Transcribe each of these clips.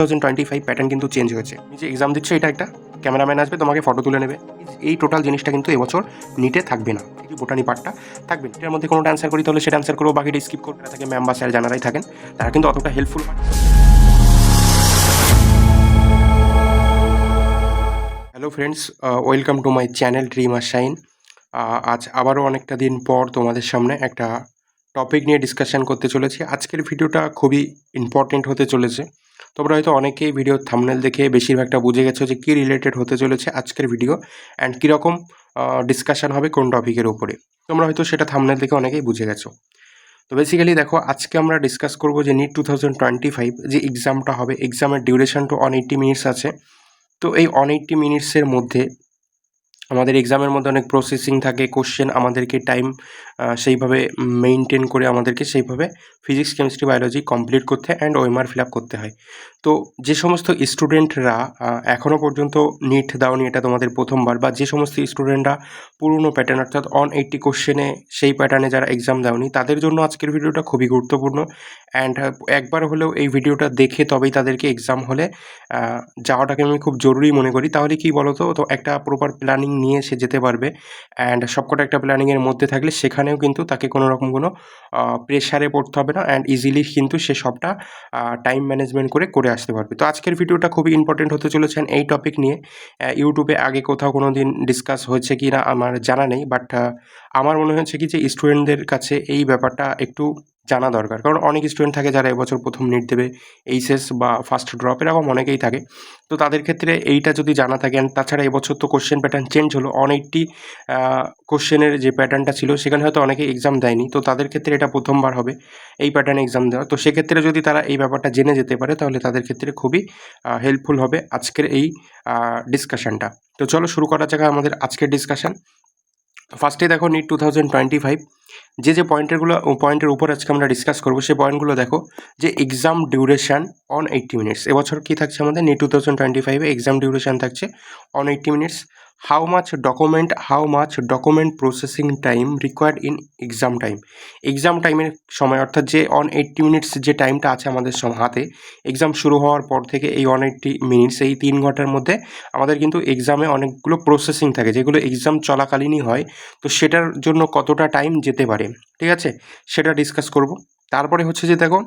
Thousand twenty five pattern কিন্তু change হয়েছে। যে এক্সাম দিচ্ছে, এটা একটা ক্যামেরাম্যান আসবে, তোমাকে ফটো তুলে নেবে। এই টোটাল জিনিসটা কিন্তু এবছর নিটে থাকবে না। এই বোটানি পার্টটা থাকবে এটার মধ্যে কোনো অ্যান্সার করি, তাহলে সেটা অ্যান্সার করব বাকিটা স্কিপ করবে থাকে ম্যাম বা স্যার জানারাই থাকেন, তারা কিন্তু অতটা helpful hello friends welcome to my channel dream R shine আজ আবারও অনেকটা দিন পর তোমাদের সামনে একটা টপিক নিয়ে ডিসকাশন করতে চলেছি। আজকের ভিডিওটা খুবই ইম্পর্টেন্ট হতে চলেছে। তোমরা হয়তো অনেকেই ভিডিও থামনেল দেখে বেশিরভাগটা বুঝে গেছো যে কী রিলেটেড হতে চলেছে আজকের ভিডিও অ্যান্ড কীরকম ডিসকাশন হবে কোন টপিকের উপরে। তোমরা হয়তো সেটা থামনেল দেখে অনেকেই বুঝে গেছো। তো বেসিক্যালি দেখো, আজকে আমরা ডিসকাস করব যে NEET two thousand twenty five যে এক্সামটা হবে এক্সামের duration two one eighty minutes আছে। তো এই ওয়ান এইট্টি মিনিটসের মধ্যে আমাদের এক্সামের মধ্যে অনেক প্রসেসিং থাকে কোশ্চেন আমাদেরকে টাইম সেইভাবে মেনটেন করে আমাদেরকে সেইভাবে ফিজিক্স কেমিস্ট্রি বায়োলজি কমপ্লিট করতে অ্যান্ড ওএমআর ফিল আপ করতে হয়। তো যে সমস্ত স্টুডেন্টরা এখনও পর্যন্ত নিট দাওনি, এটা তোমাদের প্রথমবার, বা যে সমস্ত স্টুডেন্টরা পুরনো প্যাটার্ন অর্থাৎ অন এইটটি কোশ্চেনে সেই প্যাটার্নে যারা এক্সাম দাওনি, তাদের জন্য আজকের ভিডিওটা খুবই গুরুত্বপূর্ণ। অ্যান্ড একবার হলেও এই ভিডিওটা দেখে তবেই তাদেরকে এক্সাম হলে যাওয়াটাকে আমি খুব জরুরি মনে করি। তাহলে কি বলো তো একটা প্রপার প্ল্যানিং নিয়ে সে যেতে পারবে। অ্যান্ড সবকটা একটা প্ল্যানিংয়ের মধ্যে থাকলে সেখানেও কিন্তু তাকে কোনো রকম কোনো প্রেশারে পড়তে হবে না অ্যান্ড ইজিলি কিন্তু সে সবটা টাইম ম্যানেজমেন্ট করে করে আসতে পারবে। তো আজকের ভিডিওটা খুবই ইম্পর্টেন্ট হতে চলেছেন এই টপিক নিয়ে। ইউটিউবে আগে কোথাও কোনো দিন ডিসকাস হয়েছে কি না আমার জানা নেই বাট আমার মনে হয়েছে কি যে স্টুডেন্টদের কাছে এই ব্যাপারটা একটু জানা দরকার। কারণ অনেক স্টুডেন্ট থাকে যারা এবছর প্রথম নিট দেবে এইচএস বা ফার্স্ট ড্রপ এরকম অনেকেই থাকে। তো তাদের ক্ষেত্রে এইটা যদি জানা থাকে তাছাড়া এবছর তো কোশ্চেন প্যাটার্ন চেঞ্জ হলো, অনেকটি কোশ্চেনের যে প্যাটার্নটা ছিল, সেখানে হয়তো অনেকে এক্সাম দেয়নি। তো তাদের ক্ষেত্রে এটা প্রথমবার হবে, এই প্যাটার্নে এক্সাম দেওয়া। তো সেক্ষেত্রে যদি তারা এই ব্যাপারটা জেনে যেতে পারে, তাহলে তাদের ক্ষেত্রে খুবই হেল্পফুল হবে আজকের এই ডিসকাশনটা তো চলো শুরু করা যাক আমাদের আজকের ডিসকাশন ফার্স্টে দেখো NEET two thousand twenty five যে যে পয়েন্টেরগুলো পয়েন্টের উপর আজকে আমরা ডিসকাস করব, সেই পয়েন্টগুলো দেখো, যে exam duration one eighty minutes এবছর কী থাকছে আমাদের? নিট টু থাউজেন্ড টোয়েন্টি ফাইভে এক্সাম ডিউরেশান থাকছে one eighty minutes how much document how much document processing time required in exam time exam টাইমের সময়, অর্থাৎ যে অন এইট্টি মিনিটস যে টাইমটা আছে আমাদের হাতে এক্সাম শুরু হওয়ার পর থেকে এই ওয়ান এইট্টি মিনিটস এই তিন ঘণ্টার মধ্যে আমাদের কিন্তু এক্সামে অনেকগুলো প্রসেসিং থাকে, যেগুলো এক্সাম চলাকালীনই হয়। তো সেটার জন্য কতটা টাইম যেতে পারে ঠিক আছে? সেটা ডিসকাস করব। তারপরে হচ্ছে যে দেখো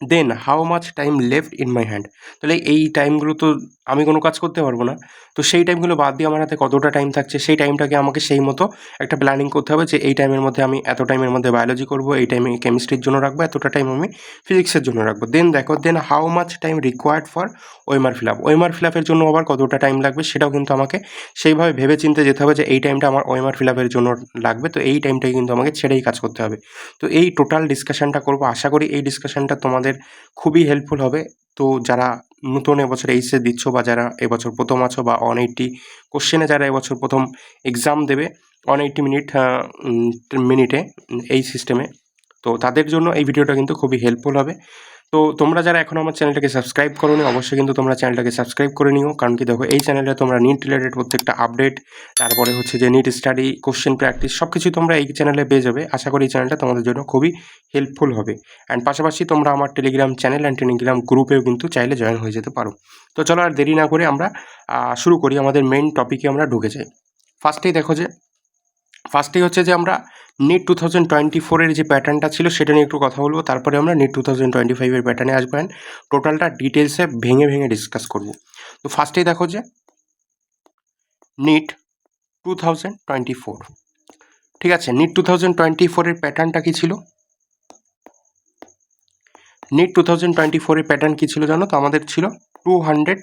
then how much time left in my hand তাহলে এই টাইমগুলো তো আমি কোনো কাজ করতে পারব না। তো সেই টাইমগুলো বাদ দিয়ে আমার হাতে কতটা টাইম থাকছে, সেই টাইমটাকে আমাকে সেই মতো একটা প্ল্যানিং করতে হবে যে এই টাইমের মধ্যে আমি এত টাইমের মধ্যে বায়োলজি করব, এই টাইমে কেমিস্ট্রির জন্য রাখব, এতটা টাইম আমি ফিজিক্সের জন্য রাখব। দেন দেখো then how much time required for OMR fill up OMR fill আপের জন্য আবার কতটা টাইম লাগবে সেটাও কিন্তু আমাকে সেইভাবে ভেবে চিনতে যেতে হবে যে এই টাইমটা আমার ওয়েমার ফিল আপের জন্য লাগবে। তো এই টাইমটাই কিন্তু আমাকে ছেড়েই কাজ করতে হবে। তো এই টোটাল ডিসকাশনটা করব। আশা করি এই ডিসকাশনটা তোমাদের খুবই হেল্পফুল হবে। তো যারা নতুন এবছর এইচএস দিচ্ছ বা যারা এবছর প্রথম আছো বা অন এইট্টি কোশ্চেনে যারা এবছর প্রথম এক্সাম দেবে অন এইট্টি মিনিট মিনিটে এই সিস্টেমে তো তাদের জন্য এই ভিডিওটা কিন্তু খুবই হেল্পফুল হবে। তো তোমরা যারা এখন আমার চ্যানেলটাকে সাবস্ক্রাইব করো অবশ্যই কিন্তু তোমরা চ্যানেলটাকে সাবস্ক্রাইব করে নিও। কারণ কি দেখো, এই চ্যানেলে তোমরা নিট রিলেটেড প্রত্যেকটা আপডেট তারপরে হচ্ছে যে নিট স্টাডি কোশ্চেন প্র্যাকটিস সব কিছুই তোমরা এই চ্যানেলে পেয়ে যাবে। আশা করি এই চ্যানেলটা তোমাদের জন্য খুবই হেল্পফুল হবে। অ্যান্ড পাশাপাশি তোমরা আমার টেলিগ্রাম চ্যানেল অ্যান্ড টেলিগ্রাম গ্রুপেও কিন্তু চাইলে জয়েন হয়ে যেতে পারো। তো চলো আর দেরি না করে আমরা শুরু করি। আমাদের মেন টপিকে আমরা ঢুকে যাই। ফার্স্টেই দেখো যে ফার্স্টেই হচ্ছে যে আমরা নেট টু থাউজেন্ড টোয়েন্টি ফোরের যে প্যাটার্নটা ছিল, সেটা নিয়ে একটু কথা বলব। তারপরে আমরা নেট টু থাউজেন্ড টোয়েন্টি ফাইভের প্যাটার্নে আসব অ্যান্ড টোটালটা ডিটেলসে ভেঙে ভেঙে ডিসকাস করব। তো ফার্স্টেই দেখো যে NEET two thousand twenty four ঠিক আছে, নিট টু থাউজেন্ড টোয়েন্টি ফোরের প্যাটার্নটা কী ছিল? নিট টু থাউজেন্ড টোয়েন্টি ফোরের প্যাটার্ন কী ছিল জানো তো? আমাদের ছিল two hundred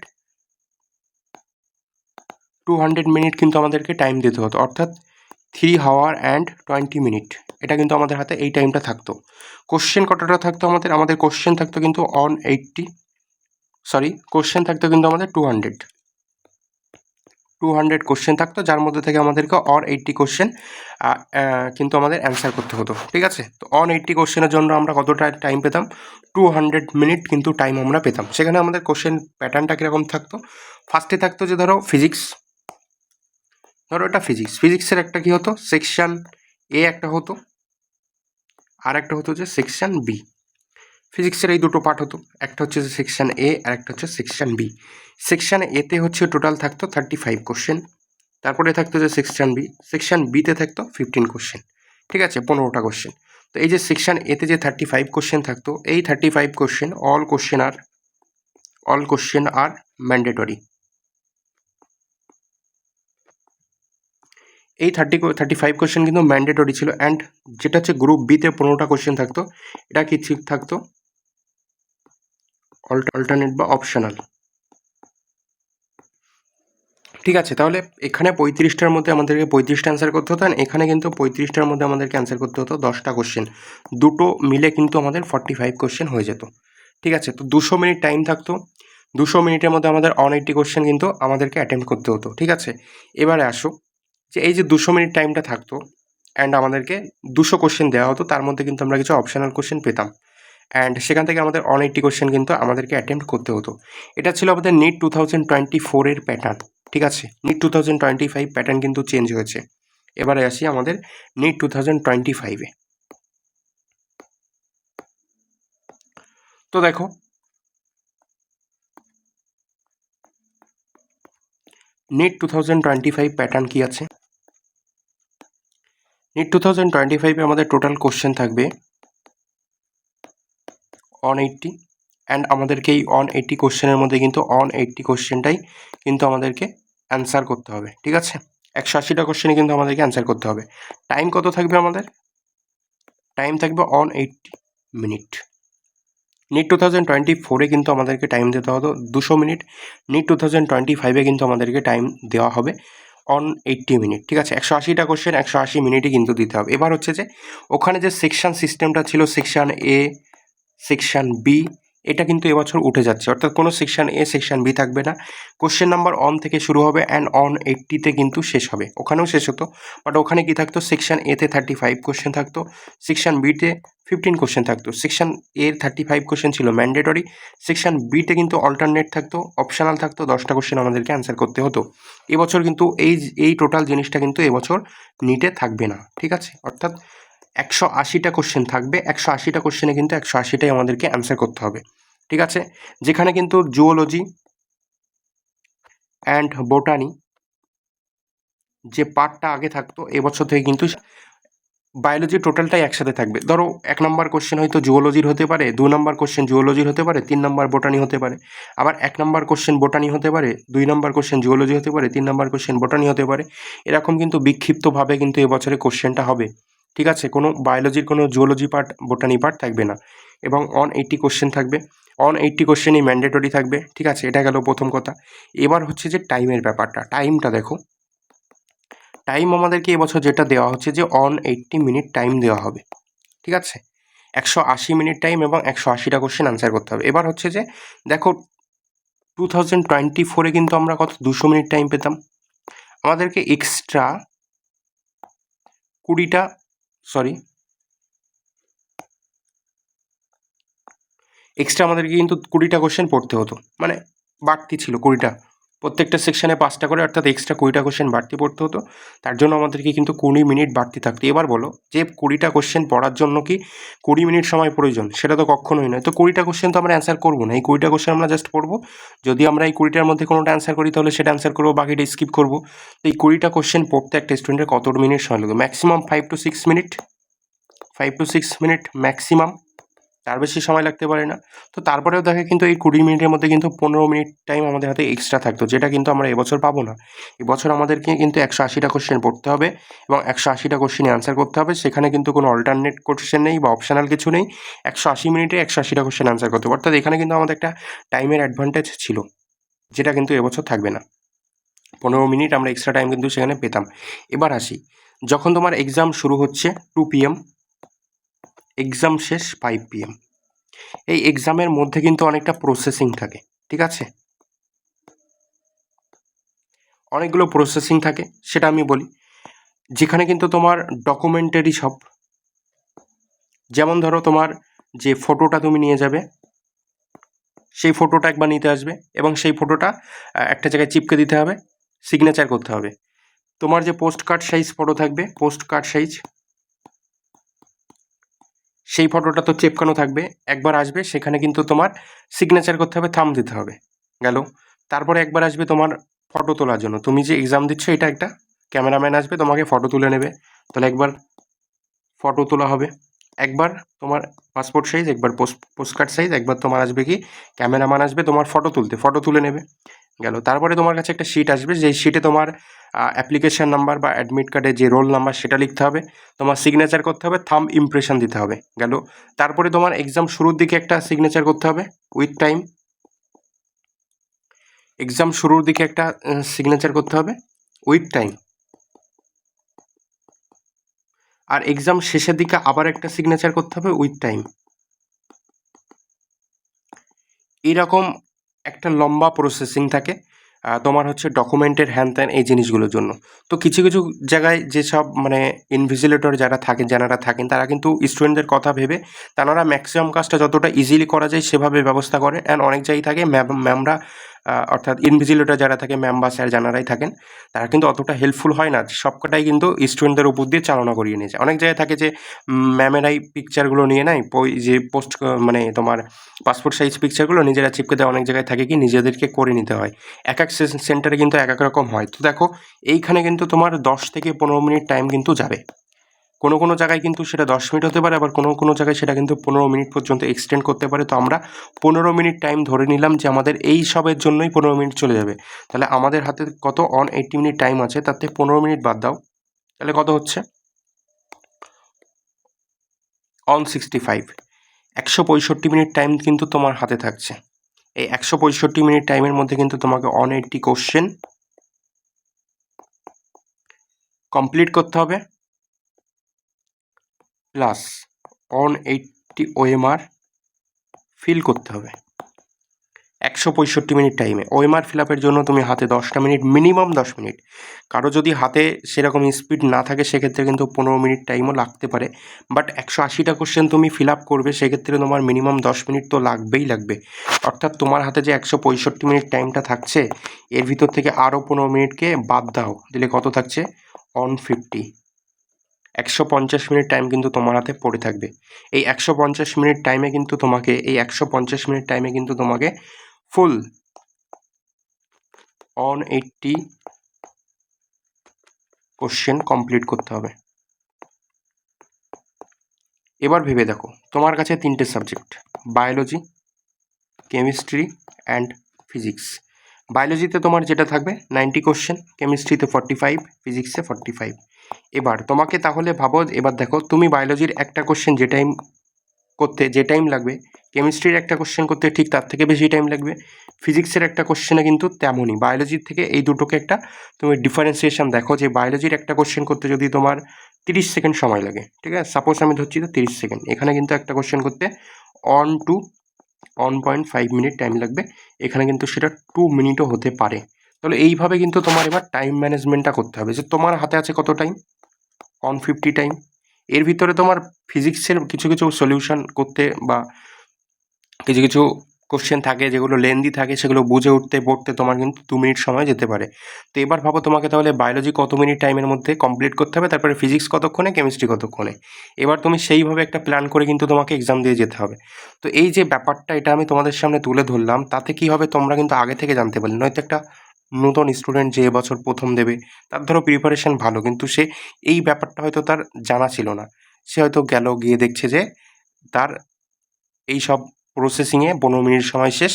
two hundred minute কিন্তু আমাদেরকে টাইম দিতে হতো। অর্থাৎ থ্রি হাওয়ার অ্যান্ড টোয়েন্টি মিনিট এটা কিন্তু আমাদের হাতে এই টাইমটা থাকতো। কোশ্চেন কতটা থাকতো আমাদের? আমাদের কোশ্চেন থাকতো কিন্তু অন এইটটি সরি কোশ্চেন থাকতো কিন্তু আমাদের two hundred two hundred question থাকতো, যার মধ্যে থেকে আমাদেরকে অন এইটটি কোশ্চেন কিন্তু আমাদের অ্যান্সার করতে হতো। ঠিক আছে? তো অন এইটটি কোশ্চেনের জন্য আমরা কতটা টাইম পেতাম? টু হান্ড্রেড মিনিট কিন্তু টাইম আমরা পেতাম। সেখানে আমাদের কোশ্চেন প্যাটার্নটা কীরকম থাকতো? ফার্স্টে থাকতো যে ধরো ফিজিক্স ধরো এটা ফিজিক্স ফিজিক্সের একটা কী হতো? সেকশান এ একটা হতো। আর একটা হতো যে সেকশান বি ফিজিক্সের এই দুটো পার্ট হতো। একটা হচ্ছে যে সেকশন এ আর একটা হচ্ছে সেকশন বি সেকশন এতে হচ্ছে টোটাল থাকতো থার্টি ফাইভ কোশ্চেন তারপরে থাকতো যে সেকশন বি সেকশন বিতে থাকতো ফিফটিন কোশ্চেন ঠিক আছে? পনেরোটা কোশ্চেন তো এই যে সেকশন এতে যে থার্টি ফাইভ কোশ্চেন থাকতো, এই thirty five question all question আর অল কোশ্চেন আর ম্যান্ডেটরি এই থার্টি থার্টি ফাইভ কোশ্চেন কিন্তু ম্যান্ডেটরি ছিল অ্যান্ড যেটা হচ্ছে গ্রুপ বিতে পনেরোটা কোয়েশ্চেন থাকতো। এটা কি ঠিক থাকতো? অল্টারনেট বা অপশনাল ঠিক আছে, তাহলে এখানে পঁয়ত্রিশটার মধ্যে আমাদেরকে পঁয়ত্রিশটা অ্যান্সার করতে হতো আর এখানে কিন্তু পঁয়ত্রিশটার মধ্যে আমাদেরকে অ্যান্সার করতে হতো দশটা কোশ্চেন দুটো মিলে কিন্তু আমাদের ফর্টি ফাইভ কোশ্চেন হয়ে যেত। ঠিক আছে, তো দুশো মিনিট টাইম থাকতো। দুশো মিনিটের মধ্যে আমাদের অন এইটটি কোশ্চেন কিন্তু আমাদেরকে অ্যাটেম্প করতে হতো। ঠিক আছে, এবারে আসো। যে এই যে দুশো মিনিট টাইমটা থাকতো অ্যান্ড আমাদেরকে দুশো কোশ্চেন দেওয়া হতো, তার মধ্যে কিন্তু আমরা কিছু অপশনাল কোশ্চেন পেতাম। অ্যান্ড সেখান থেকে আমাদের অন এইটটি কোশ্চেন কিন্তু আমাদেরকে অ্যাটেম্প করতে হতো। এটা ছিল আমাদের নিট টু থাউজেন্ড টোয়েন্টি ফোরের প্যাটার্ন ঠিক আছে? NEET two thousand twenty five pattern কিন্তু চেঞ্জ হয়েছে। এবারে আসি আমাদের নিট টু থাউজেন্ড টোয়েন্টি ফাইভে তো দেখো NEET two thousand twenty five pattern কী আছে? নিট টু থাউজেন্ড টোয়েন্টি ফাইভে আমাদের টোটাল কোশ্চেন থাকবে অন এইটটি অ্যান্ড আমাদেরকে এই অন এইটটি কোশ্চেনের মধ্যে কিন্তু অন এইটটি কোশ্চেনটাই কিন্তু আমাদেরকে অ্যান্সার করতে হবে, ঠিক আছে? একশো আশিটা কোশ্চেনে কিন্তু আমাদেরকে অ্যান্সার করতে হবে। টাইম কত থাকবে আমাদের? টাইম থাকবে one eighty minute NEET two thousand twenty ফোরে কিন্তু আমাদেরকে টাইম দিতে হতো দুশো minute NEET two thousand twenty ফাইভে কিন্তু আমাদেরকে টাইম দেওয়া হবে। অন এইট্টি মিনিট ঠিক আছে? একশো আশিটা কোশ্চেন একশো আশি মিনিটই কিন্তু দিতে হবে। এবার হচ্ছে যে, ওখানে যে সেকশান সিস্টেমটা ছিল সেকশান এ সেকশান বি এটা কিন্তু এবছর উঠে যাচ্ছে। অর্থাৎ কোনো সেকশন এ সেকশন বি থাকবে না। কোশ্চেন নাম্বার অন থেকে শুরু হবে অ্যান্ড অন এইটটিতে কিন্তু শেষ হবে। ওখানেও শেষ হতো। বাট ওখানে কি থাকতো? সেকশন এতে থার্টি ফাইভ কোশ্চেন থাকতো। সেকশন বিতে ফিফটিন কোশ্চেন থাকতো। সেকশন এর থার্টি ফাইভ কোশ্চেন ছিল ম্যান্ডেটরি সেকশন বিতে কিন্তু অল্টারনেট থাকতো। অপশনাল থাকতো। দশটা কোশ্চেন আমাদেরকে অ্যান্সার করতে হতো। এবছর কিন্তু এই এই টোটাল জিনিসটা কিন্তু এবছর নিটে থাকবে না। ঠিক আছে? অর্থাৎ একশো আশিটা কোশ্চেন থাকবে। একশো আশিটা কোশ্চেনে কিন্তু একশো আশিটাই আমাদেরকে অ্যান্সার করতে হবে। ঠিক আছে? যেখানে কিন্তু জুওলজি অ্যান্ড বোটানি যে পার্টটা আগে থাকতো, এবছর থেকে কিন্তু বায়োলজি টোটালটাই একসাথে থাকবে। ধরো, এক নম্বর কোশ্চেন হয়তো জুওলজির হতে পারে, দু নম্বর কোশ্চেন জুওলজির হতে পারে, তিন নম্বর বোটানি হতে পারে। আবার এক নম্বর কোশ্চেন বোটানি হতে পারে, দুই নম্বর কোশ্চেন জুওলজি হতে পারে, তিন নম্বর কোশ্চেন বোটানি হতে পারে। এরকম কিন্তু বিক্ষিপ্তভাবে কিন্তু এবছরে কোশ্চেনটা হবে। ঠিক আছে? কোনো বায়োলজির কোনো জুওলজি পার্ট বোটানি পার্ট থাকবে না। এবং অন এইটটি কোশ্চেন থাকবে। অন এইটটি কোশ্চেনই ম্যান্ডেটরি থাকবে। ঠিক আছে? এটা গেল প্রথম কথা। এবার হচ্ছে যে টাইমের ব্যাপারটা। টাইমটা দেখো। টাইম আমাদেরকে এবছর যেটা দেওয়া হচ্ছে যে অন এইটটি মিনিট টাইম দেওয়া হবে। ঠিক আছে? একশো আশি মিনিট টাইম এবং একশো আশিটা কোশ্চেন আনসার করতে হবে। এবার হচ্ছে যে দেখো টু থাউজেন্ড টোয়েন্টি ফোরে কিন্তু আমরা কত? দুশো মিনিট টাইম পেতাম। আমাদেরকে এক্সট্রা কুড়িটা সরি এক্সট্রা আমাদেরকে কিন্তু কুড়িটা কোশ্চেন পড়তে হতো। মানে বাড়তি ছিল কুড়িটা। প্রত্যেকটা সেকশানে পাঁচটা করে, অর্থাৎ এক্সট্রা কুড়িটা কোশ্চেন বাড়তি পড়তে হতো। তার জন্য আমাদেরকে কিন্তু কুড়ি মিনিট বাড়তি থাকতো। এবার বলো, যে কুড়িটা কোশ্চেন পড়ার জন্য কি কুড়ি মিনিট সময় প্রয়োজন? সেটা তো কখনোই নয়। তো কুড়িটা কোশ্চেন তো আমরা অ্যান্সার করব না। এই কুড়িটা কোশ্চেন আমরা জাস্ট পড়ব। যদি আমরা এই কুড়িটার মধ্যে কোনোটা অ্যান্সার করি, তাহলে সেটা অ্যান্সার করব, বাকিটা স্কিপ করব। তো এই কুড়িটা কোশ্চেন পড়তে একটা স্টুডেন্টের কত মিনিট সময় লাগবে? Maximum five to six minute five to six minute maximum তার বেশি সময় লাগতে পারে না। তো তারপরেও দেখে কিন্তু এই কুড়ি মিনিটের মধ্যে কিন্তু পনেরো মিনিট টাইম আমাদের হাতে এক্সট্রা থাকতো, যেটা কিন্তু আমরা এবছর পাবো না। এবছর আমাদেরকে কিন্তু একশো আশিটা কোশ্চেন পড়তে হবে এবং একশো আশিটা কোশ্চেনে অ্যান্সার করতে হবে। সেখানে কিন্তু কোনো অল্টারনেট কোশ্চেন নেই বা অপশনাল কিছু নেই। একশো আশি মিনিটে একশো আশিটা কোশ্চেন অ্যান্সার করতে হবে। অর্থাৎ এখানে কিন্তু আমাদের একটা টাইমের অ্যাডভান্টেজ ছিল, যেটা কিন্তু এবছর থাকবে না। পনেরো মিনিট আমরা এক্সট্রা টাইম কিন্তু সেখানে পেতাম। এবার আসি, যখন তোমার এক্সাম শুরু হচ্ছে টু পিএম এক্সাম শেষ ফাইভ পিএম এই এক্সামের মধ্যে কিন্তু অনেকটা প্রসেসিং থাকে, ঠিক আছে? অনেকগুলো প্রসেসিং থাকে, সেটা আমি বলি। যেখানে কিন্তু তোমার ডকুমেন্টারি সব। যেমন ধরো তোমার যে ফটোটা তুমি নিয়ে যাবে, সেই ফটোটা একবার নিতে আসবে এবং সেই ফটোটা একটা জায়গায় চিপকে দিতে হবে সিগনেচার করতে হবে। তোমার যে পোস্ট কার্ড সাইজ ফটো থাকবে পোস্ট কার্ড সাইজ সেই ফটোটা তো চেপকানো থাকবে। একবার আসবে, সেখানে কিন্তু তোমার সিগনেচার করতে হবে থাম দিতে হবে। গেল। তারপরে একবার আসবে তোমার ফটো তোলার জন্য। তুমি যে এক্সাম দিচ্ছ, এটা একটা ক্যামেরাম্যান আসবে, তোমাকে ফটো তুলে নেবে। তাহলে একবার ফটো তোলা হবে। একবার তোমার পাসপোর্ট সাইজ একবার পোস্ট পোস্টকার্ড সাইজ একবার তোমার আসবে কি ক্যামেরাম্যান আসবে তোমার ফটো তুলতে। ফটো তুলে নেবে। গেল। তারপরে তোমার কাছে একটা শিট আসবে, যেই শিটে তোমার অ্যাপ্লিকেশন নাম্বার বা অ্যাডমিট কার্ডে যে রোল নাম্বার সেটা লিখতে হবে। তোমার সিগনেচার করতে হবে থাম ইমপ্রেশন দিতে হবে, গেল। তারপরে তোমার এক্সাম শুরুর দিকে একটা সিগনেচার করতে হবে উইথ টাইম এক্সাম শুরুর দিকে একটা সিগনেচার করতে হবে উইথ টাইম আর এক্সাম শেষের দিকে আবার একটা সিগনেচার করতে হবে উইথ টাইম এরকম একটা লম্বা প্রসেসিং থাকে। তোমার হচ্ছে ডকুমেন্টের হ্যান ত্যান এই জিনিসগুলোর জন্য। তো কিছু কিছু জায়গায় যেসব মানে ইনভিজিলেটর যারা থাকেন যারা থাকেন, তারা কিন্তু স্টুডেন্টদের কথা ভেবে তারা ম্যাক্সিমাম কাজটা যতটা ইজিলি করা যায় সেভাবে ব্যবস্থা করে। অ্যান্ড অনেক জায়গায় থাকে ম্যাম ম্যামরা অর্থাৎ ইনভিজিলেটর যারা থাকে ম্যাম বা স্যার যারাই থাকেন, তারা কিন্তু অতটা হেল্পফুল হয় না। সবকটাই কিন্তু স্টুডেন্টদের উপর দিয়ে চালনা করিয়ে নিয়েছে। অনেক জায়গায় থাকে যে ম্যামেরাই পিকচারগুলো নিয়ে নেয় যে পোস্ট মানে তোমার পাসপোর্ট সাইজ পিকচারগুলো নিজেরা চিপকে দেয়, অনেক জায়গায় থাকে কি নিজেদেরকে করে নিতে হয়। এক এক সেন্টারে কিন্তু এক এক রকম হয়। তো দেখো, এইখানে কিন্তু তোমার দশ থেকে পনেরো মিনিট টাইম কিন্তু যাবে। কোনো কোনো জায়গায় কিন্তু সেটা দশ মিনিট হতে পারে, আবার কোনো কোনো জায়গায় সেটা কিন্তু পনেরো মিনিট পর্যন্ত এক্সটেন্ড করতে পারে। তো আমরা পনেরো মিনিট টাইম ধরে নিলাম যে আমাদের এই সবের জন্যই পনেরো মিনিট চলে যাবে। তাহলে আমাদের হাতে কত অন এইটটি মিনিট টাইম আছে, তার থেকে পনেরো মিনিট বাদ দাও। তাহলে কত হচ্ছে? অন সিক্সটি ফাইভ একশো পঁয়ষট্টি মিনিট টাইম কিন্তু তোমার হাতে থাকছে। এই একশো পঁয়ষট্টি মিনিট টাইমের মধ্যে কিন্তু তোমাকে অন এইটটি কোশ্চেন কমপ্লিট করতে হবে। Plus one eighty OMR fill করতে হবে। একশো পঁয়ষট্টি মিনিট টাইমে ওএমআর ফিল আপের জন্য তুমি হাতে দশটা মিনিট মিনিমাম দশ মিনিট। কারও যদি হাতে সেরকম স্পিড না থাকে, সেক্ষেত্রে কিন্তু পনেরো মিনিট টাইমও লাগতে পারে। বাট একশো আশিটা কোশ্চেন তুমি ফিল আপ করবে, সেক্ষেত্রে তোমার মিনিমাম দশ মিনিট তো লাগবেই লাগবে। অর্থাৎ তোমার হাতে যে একশো পঁয়ষট্টি মিনিট টাইমটা থাকছে, এর ভিতর থেকে আরও পনেরো মিনিটকে বাদ দাও। দিলে কত থাকছে? অন ফিফটি একশো পঞ্চাশ মিনিট টাইম কিন্তু তোমার হাতে পড়ে থাকবে। এই একশো পঞ্চাশ মিনিট টাইমে কিন্তু তোমাকে, এই একশো পঞ্চাশ মিনিট টাইমে কিন্তু তোমাকে full one eighty question complete করতে হবে। এবার ভেবে দেখো, তোমার কাছে তিনটে subject biology chemistry and physics বায়োলজিতে তোমার যেটা থাকবে নাইনটি কোশ্চেন কেমিস্ট্রিতে ফর্টি ফাইভ ফিজিক্সে ফর্টি ফাইভ এবার তোমাকে তাহলে ভাবো, এবার দেখো, তুমি বায়োলজির একটা কোশ্চেন যে টাইম করতে, যে টাইম লাগবে কেমিস্ট্রির একটা কোশ্চেন করতে ঠিক তার থেকে বেশি টাইম লাগবে। ফিজিক্সের একটা কোশ্চেনে কিন্তু তেমনই। বায়োলজির থেকে এই দুটোকে একটা তুমি ডিফারেন্সিয়েশন দেখো যে বায়োলজির একটা কোশ্চেন করতে যদি তোমার তিরিশ সেকেন্ড সময় লাগে, ঠিক আছে? সাপোজ আমি ধরছি তো তিরিশ সেকেন্ড এখানে কিন্তু একটা কোশ্চেন করতে one to one point five minute time লাগবে। এখানে কিন্তু সেটা টু মিনিটও হতে পারে। তাহলে এইভাবে কিন্তু তোমার এবার টাইম ম্যানেজমেন্টটা করতে হবে। যে তোমার হাতে আছে কত টাইম অন ফিফটি টাইম এর ভিতরে তোমার ফিজিক্সের কিছু কিছু সলিউশন করতে বা কিছু কিছু কোশ্চেন থাকে, যেগুলো লেন্দি থাকে, সেগুলো বুঝে উঠতে, পড়তে তোমার কিন্তু দু মিনিট সময় যেতে পারে। তো এবার ভাবো তোমাকে তাহলে বায়োলজি কত মিনিট টাইমের মধ্যে কমপ্লিট করতে হবে, তারপরে ফিজিক্স কতক্ষণে কেমিস্ট্রি কতক্ষণে। এবার তুমি সেইভাবে একটা প্ল্যান করে কিন্তু তোমাকে এক্সাম দিয়ে যেতে হবে। তো এই যে ব্যাপারটা, এটা আমি তোমাদের সামনে তুলে ধরলাম। তাতে কি হবে, তোমরা কিন্তু আগে থেকে জানতে পারলে। নয়তো একটা নতুন স্টুডেন্ট যে বছর প্রথম দেবে, তার ধরো প্রিপারেশন ভালো, কিন্তু সে এই ব্যাপারটা হয়তো তার জানা ছিল না। সে হয়তো গেল, গিয়ে দেখছে যে তার এই সব প্রসেসিংয়ে পনেরো মিনিট সময় শেষ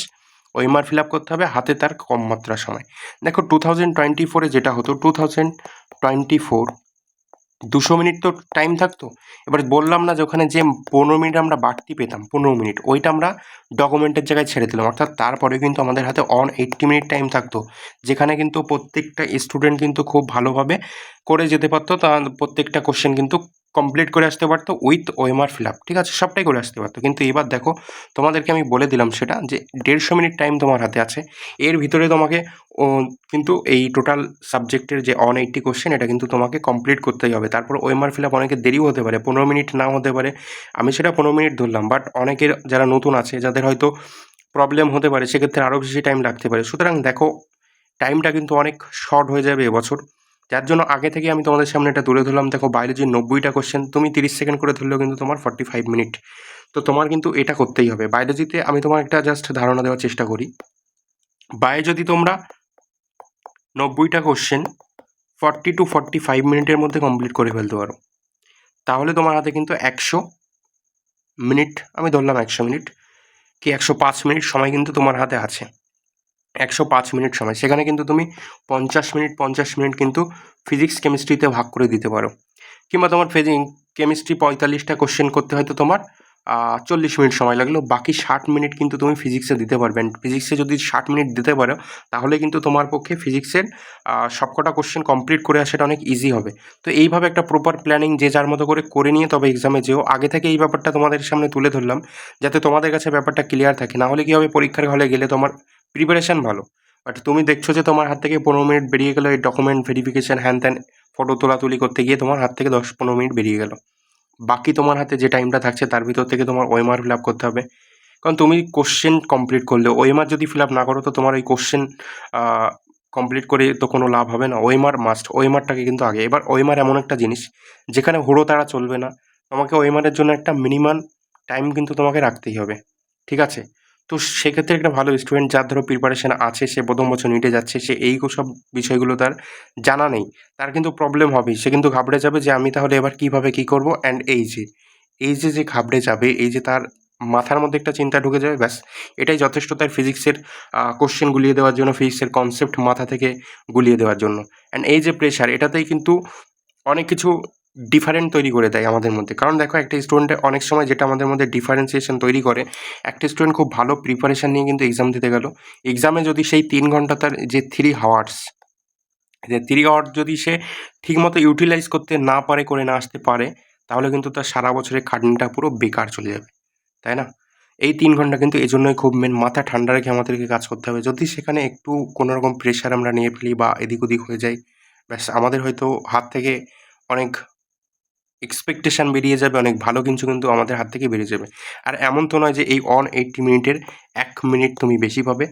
ওএমআর ফিল আপ করতে হবে, হাতে তার কম মাত্রা সময়। দেখো টু থাউজেন্ড টোয়েন্টি ফোরে যেটা হতো টু থাউজেন্ড টোয়েন্টি ফোর দুশো মিনিট তো টাইম থাকতো। এবার বললাম না যে ওখানে যে পনেরো মিনিট আমরা বাড়তি পেতাম, পনেরো মিনিট, ওইটা আমরা ডকুমেন্টের জায়গায় ছেড়ে দিলাম। অর্থাৎ তারপরে কিন্তু আমাদের হাতে অন এইট্টি মিনিট টাইম থাকতো। যেখানে কিন্তু প্রত্যেকটা স্টুডেন্ট কিন্তু খুব ভালোভাবে করে যেতে পারতো, তা প্রত্যেকটা কোশ্চেন কিন্তু কমপ্লিট করে আসতে পারতো উইথ ওএমআর ফিল আপ ঠিক আছে? সবটাই করে আসতে পারতো। কিন্তু এবার দেখো, তোমাদেরকে আমি বলে দিলাম সেটা যে দেড়শো মিনিট টাইম তোমার হাতে আছে। এর ভিতরে তোমাকে কিন্তু এই টোটাল সাবজেক্টের যে অন এইটটি কোশ্চেন এটা কিন্তু তোমাকে কমপ্লিট করতেই হবে। তারপর ওএমআর ফিল আপ অনেকে দেরিও হতে পারে, পনেরো মিনিট নাও হতে পারে। আমি সেটা পনেরো মিনিট ধরলাম বাট অনেকের যারা নতুন আছে, যাদের হয়তো প্রবলেম হতে পারে, সেক্ষেত্রে আরও বেশি টাইম লাগতে পারে। সুতরাং দেখো টাইমটা কিন্তু অনেক শর্ট হয়ে যাবে এবছর। যার জন্য আগে থেকে আমি তোমাদের সামনে এটা তুলে ধরলাম। দেখো বায়োলজির নব্বইটা কোশ্চেন তুমি তিরিশ সেকেন্ড করে ধরলেও কিন্তু তোমার ফর্টি ফাইভ মিনিট তো তোমার কিন্তু এটা করতেই হবে। বায়োলজিতে আমি তোমার একটা জাস্ট ধারণা দেওয়ার চেষ্টা করি। বায়ো যদি তোমরা নব্বইটা question forty to forty five মিনিটের মধ্যে কমপ্লিট করে ফেলতে পারো। তাহলে তোমার হাতে কিন্তু একশো মিনিট আমি ধরলাম একশো মিনিট কি একশো পাঁচ মিনিট সময় কিন্তু তোমার হাতে আছে। একশো পাঁচ মিনিট সময়। সেখানে কিন্তু তুমি পঞ্চাশ মিনিট পঞ্চাশ মিনিট কিন্তু ফিজিক্স কেমিস্ট্রিতে ভাগ করে দিতে পারো। কিংবা তোমার ফিজিক্স কেমিস্ট্রি পঁয়তাল্লিশটা কোশ্চেন করতে হয়তো তোমার চল্লিশ মিনিট সময় লাগল। বাকি ষাট মিনিট কিন্তু তুমি ফিজিক্সে দিতে পারবে। ফিজিক্সে যদি ষাট মিনিট দিতে পারো, তাহলে কিন্তু তোমার পক্ষে ফিজিক্সের সবকটা কোশ্চেন কমপ্লিট করে আসাটা অনেক ইজি হবে। তো এইভাবে একটা প্রপার প্ল্যানিং যে যার মতো করে করে নিয়ে তবে এক্সামে যেও। আগে থেকে এই ব্যাপারটা তোমাদের সামনে তুলে ধরলাম, যাতে তোমাদের কাছে ব্যাপারটা ক্লিয়ার থাকে। না হলে কী হবে, পরীক্ষার হলে গেলে তোমার প্রিপারেশান ভালো। বাট তুমি দেখছ যে তোমার হাত থেকে পনেরো মিনিট বেরিয়ে গেলো এই ডকুমেন্ট ভেরিফিকেশান হ্যান ত্যান ফটো তোলাতুলি করতে গিয়ে তোমার হাত থেকে দশ পনেরো মিনিট বেরিয়ে গেলো। বাকি তোমার হাতে যে টাইমটা থাকছে, তার ভিতর থেকে তোমার ওএমআর ফিল আপ করতে হবে। কারণ তুমি কোশ্চেন কমপ্লিট করলে ওয়েমার যদি ফিল আপ না করো, তো তোমার ওই কোশ্চেন কমপ্লিট করে তো কোনো লাভ হবে না। ওয়েমার মাস্ট ওয়েমারটাকে কিন্তু আগে। এবার ওয়েমার এমন একটা জিনিস, যেখানে হুড়ো তারা চলবে না। তোমাকে ওয়েমারের জন্য একটা মিনিমাম টাইম কিন্তু তোমাকে রাখতেই হবে। ঠিক আছে? তো সেক্ষেত্রে একটা ভালো স্টুডেন্ট যার ধরো প্রিপারেশান আছে, সে প্রথম বছর নিটে যাচ্ছে, সে এই সব বিষয়গুলো তার জানা নেই। তার কিন্তু প্রবলেম হবেই সে কিন্তু ঘাবড়ে যাবে যে আমি তাহলে এবার কীভাবে কী করব? অ্যান্ড এই যে এই যে যে ঘাবড়ে যাবে, এই যে তার মাথার মধ্যে একটা চিন্তা ঢুকে যাবে, ব্যাস, এটাই যথেষ্ট তার ফিজিক্সের কোশ্চেন গুলিয়ে দেওয়ার জন্য ফিজিক্সের কনসেপ্ট মাথা থেকে গুলিয়ে দেওয়ার জন্য। অ্যান্ড এই যে প্রেশার এটাতেই কিন্তু অনেক কিছু ডিফারেন্ট তৈরি করে দেয় আমাদের মধ্যে। কারণ দেখো, একটা স্টুডেন্টে অনেক সময় যেটা আমাদের মধ্যে ডিফারেন্সিয়েশন তৈরি করে, একটা স্টুডেন্ট খুব ভালো প্রিপারেশান নিয়ে কিন্তু এক্সাম দিতে গেল। এক্সামে যদি সেই তিন ঘণ্টা তার যে থ্রি হাওয়ার্স যে থ্রি আওয়ার্স যদি সে ঠিকমতো ইউটিলাইজ করতে না পারে, করে না আসতে পারে, তাহলে কিন্তু তার সারা বছরের খাটনিটা পুরো বেকার চলে যাবে। তাই না? এই তিন ঘণ্টা কিন্তু এই জন্যই খুব মেন মাথা ঠান্ডা রেখে আমাদেরকে কাজ করতে হবে। যদি সেখানে একটু কোনো রকম প্রেশার আমরা নিয়ে ফেলি বা এদিক ওদিক হয়ে যাই, ব্যাস আমাদের হয়তো হাত থেকে অনেক এক্সপেকটেশান বেরিয়ে যাবে, অনেক ভালো কিছু কিন্তু আমাদের হাত থেকে বেরিয়ে যাবে। আর এমন তো নয় যে এই অন এইটটি মিনিটের এক মিনিট তুমি বেশি পাবে,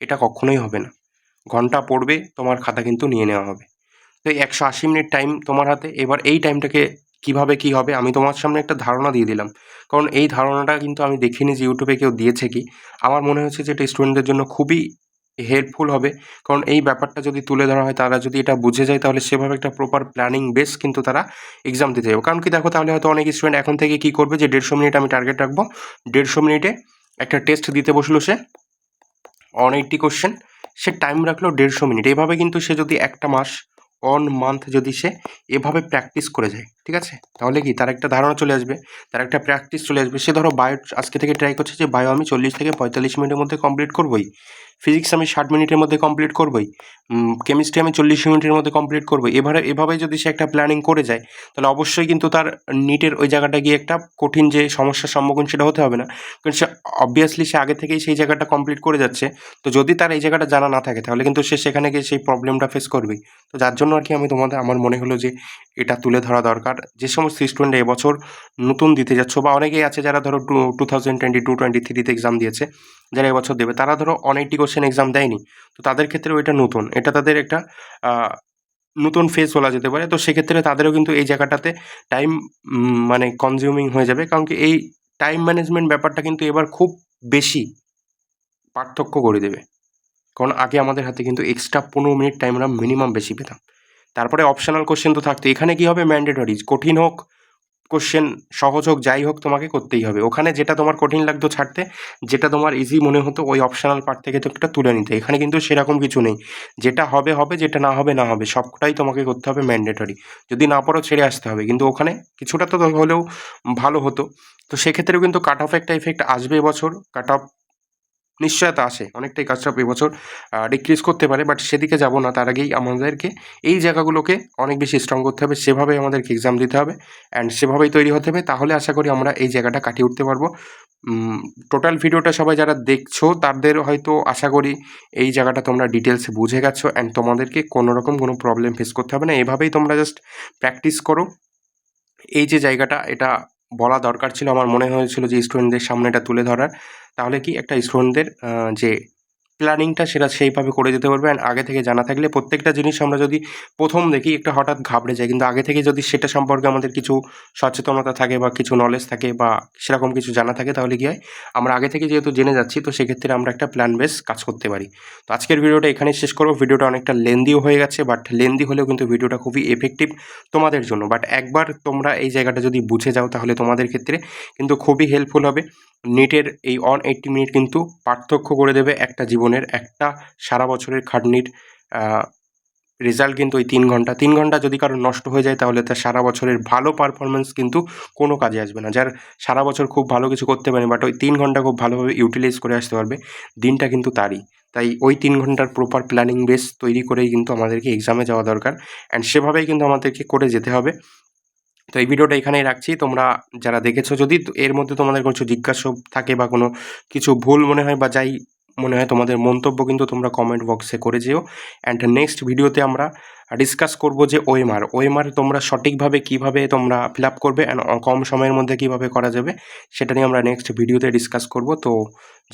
এটা কখনোই হবে না। ঘণ্টা পড়বে, তোমার খাতা কিন্তু নিয়ে নেওয়া হবে। তো এই একশো আশি মিনিট টাইম তোমার হাতে, এবার এই টাইমটাকে কীভাবে কি হবে, আমি তোমার সামনে একটা ধারণা দিয়ে দিলাম। কারণ এই ধারণাটা কিন্তু আমি দেখিনি যে ইউটিউবে কেউ দিয়েছে কি। আমার মনে হচ্ছে যে এটা স্টুডেন্টদের জন্য খুবই হেল্পফুল হবে। কারণ এই ব্যাপারটা যদি তুলে ধরা হয়, তারা যদি এটা বুঝে যায়, তাহলে সেভাবে একটা প্রপার প্ল্যানিং বেস কিন্তু তারা এক্সাম দিতে যাবে। কারণ কি দেখো, তাহলে হয়তো অনেক স্টুডেন্ট এখন থেকে কী করবে যে, দেড়শো মিনিট আমি টার্গেট রাখব। দেড়শো মিনিটে একটা টেস্ট দিতে বসল সে অন এইটটি কোশ্চেন সে টাইম রাখল দেড়শো মিনিট। এভাবে কিন্তু সে যদি একটা মাস অন মান্থ যদি সে এভাবে প্র্যাকটিস করে যায়, ঠিক আছে? তাহলে কি, তার একটা ধারণা চলে আসবে, তার একটা প্র্যাকটিস চলে আসবে। সে ধরো বায়ো আজকে থেকে ট্রাই করছে যে বায়ো আমি চল্লিশ থেকে পঁয়তাল্লিশ মিনিটের মধ্যে কমপ্লিট করবোই। ফিজিক্স আমি ষাট মিনিটের মধ্যে কমপ্লিট করবোই কেমিস্ট্রি আমি চল্লিশ মিনিটের মধ্যে কমপ্লিট করব এবারে এভাবে যদি সে একটা প্ল্যানিং করে যায়, তাহলে অবশ্যই কিন্তু তার নিটের ওই জায়গাটা গিয়ে একটা কঠিন যে সমস্যার সম্মুখীন সেটা হতে হবে না। কারণ সে অবভিয়াসলি সে আগে থেকেই সেই জায়গাটা কমপ্লিট করে যাচ্ছে। তো যদি তার এই জায়গাটা জানা না থাকে, তাহলে কিন্তু সে সেখানে গিয়ে সেই প্রবলেমটা ফেস করবেই। তো যার জন্য আর কি আমি তোমাদের, আমার মনে হলো যে এটা তুলে ধরা দরকার। যে সমস্ত স্টুডেন্ট এবছর নতুন দিতে যাচ্ছ বা অনেকেই আছে যারা ধরো to two thousand twenty two twenty থ্রিতে এক্সাম দিয়েছে যারা এবছর দেবে, তারা ধরো অনেকটি কোশ্চেন এক্সাম দেয়নি। তো তাদের ক্ষেত্রেও এটা নতুন। এটা তাদের একটা নতুন ফেজ বলা যেতে পারে। তো সেক্ষেত্রে তাদেরও কিন্তু এই জায়গাটাতে টাইম মানে কনজিউমিং হয়ে যাবে। কারণ কি এই টাইম ম্যানেজমেন্ট ব্যাপারটা কিন্তু এবার খুব বেশি পার্থক্য করে দেবে। কারণ আগে আমাদের হাতে কিন্তু এক্সট্রা পনেরো মিনিট টাইম আমরা মিনিমাম বেশি পেতাম। তারপরে অপশনাল কোশ্চেন তো থাকতো। এখানে কী হবে? ম্যান্ডেটরি কঠিন হোক কোশ্চেন সহজ হোক, যাই হোক তোমাকে করতেই হবে। ওখানে যেটা তোমার কঠিন লাগতো ছাড়তে, যেটা তোমার ইজি মনে হতো, ওই অপশনাল পার্ট থেকে একটা তুলে নিতে। এখানে কিন্তু সেরকম কিছু নেই। যেটা হবে হবে, যেটা না হবে না হবে, সবটাই তোমাকে করতে হবে ম্যান্ডেটরি যদি না পড়ো ছেড়ে আসতে হবে। কিন্তু ওখানে কিছুটা তো হলেও ভালো হতো। তো সেক্ষেত্রেও কিন্তু কাট অফ একটা ইফেক্ট আসবে এবছর। কাট অফ নিশ্চয়তা আসে অনেকটাই কাজটা এবছর ডিক্রিজ করতে পারে বাট সেদিকে যাব না। তার আগেই আমাদেরকে এই জায়গাগুলোকে অনেক বেশি স্ট্রং করতে হবে, সেভাবেই আমাদেরকে এক্সাম দিতে হবে অ্যান্ড সেভাবেই তৈরি হতে হবে। তাহলে আশা করি আমরা এই জায়গাটা কাটিয়ে উঠতে পারব। টোটাল ভিডিওটা সবাই যারা দেখছ, তাদের হয়তো আশা করি এই জায়গাটা তোমরা ডিটেলস বুঝে গেছো অ্যান্ড তোমাদেরকে কোনো রকম কোনো প্রবলেম ফেস করতে হবে না। এভাবেই তোমরা জাস্ট প্র্যাকটিস করো। এই যে জায়গাটা, এটা বলা দরকার ছিল। আমার মনে হয়েছিল যে স্টুডেন্টদের সামনে এটা তুলে ধরার। তাহলে কি একটা স্টুডেন্টদের যে প্ল্যানিংটা সেটা সেইভাবে করে যেতে পারবে অ্যান্ড আগে থেকে জানা থাকলে প্রত্যেকটা জিনিস আমরা যদি প্রথম দেখি একটা হঠাৎ ঘাবড়ে যাই কিন্তু আগে থেকে যদি সেটা সম্পর্কে আমাদের কিছু সচেতনতা থাকে বা কিছু নলেজ থাকে বা সেরকম কিছু জানা থাকে, তাহলে কি হয় আমরা আগে থেকে যেহেতু জেনে যাচ্ছি, তো সেক্ষেত্রে আমরা একটা প্ল্যান বেস কাজ করতে পারি। তো আজকের ভিডিওটা এখানেই শেষ করব। ভিডিওটা অনেকটা লেন্দিও হয়ে গেছে বাট লেন্দি হলেও কিন্তু ভিডিওটা খুবই এফেক্টিভ তোমাদের জন্য। বাট একবার তোমরা এই জায়গাটা যদি বুঝে যাও, তাহলে তোমাদের ক্ষেত্রে কিন্তু খুবই হেল্পফুল হবে। নেটের এই অন এইটটি মিনিট কিন্তু পার্থক্য করে দেবে একটা জীবনের একটা সারা বছরের খাটনির রেজাল্ট কিন্তু ওই তিন ঘণ্টা। তিন ঘণ্টা যদি কারও নষ্ট হয়ে যায় তাহলে তার সারা বছরের ভালো পারফরমেন্স কিন্তু কোনো কাজে আসবে না। যার সারা বছর খুব ভালো কিছু করতে পারে বাট ওই তিন ঘণ্টা খুব ভালোভাবে ইউটিলাইজ করে আসতে পারবে, দিনটা কিন্তু তারই। তাই ওই তিন ঘণ্টার প্রপার প্ল্যানিং বেস তৈরি করেই কিন্তু আমাদেরকে এক্সামে যাওয়া দরকার অ্যান্ড সেভাবেই কিন্তু আমাদেরকে করে যেতে হবে। তো এই ভিডিওটা এখানেই রাখছি। তোমরা যারা দেখেছ যদি এর মধ্যে তোমাদের কিছু জিজ্ঞাসা থাকে বা কোনো কিছু ভুল মনে হয় বা যাই মনে হয় তোমাদের মন্তব্য কিন্তু তোমরা কমেন্ট বক্সে করে যেও। অ্যান্ড নেক্সট ভিডিওতে আমরা ডিসকাস করব যে ওএমআর ওএমআর তোমরা সঠিকভাবে কীভাবে তোমরা ফিল আপ করবে অ্যান্ড কম সময়ের মধ্যে কীভাবে করা যাবে, সেটা নিয়ে আমরা নেক্সট ভিডিওতে ডিসকাস করব। তো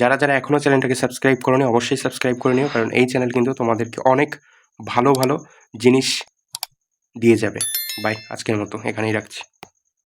যারা যারা এখনও চ্যানেলটাকে সাবস্ক্রাইব করো অবশ্যই সাবস্ক্রাইব করে নিও, কারণ এই চ্যানেল কিন্তু তোমাদেরকে অনেক ভালো ভালো জিনিস দিয়ে যাবে। বাই আজকের মতো এখানেই রাখছি।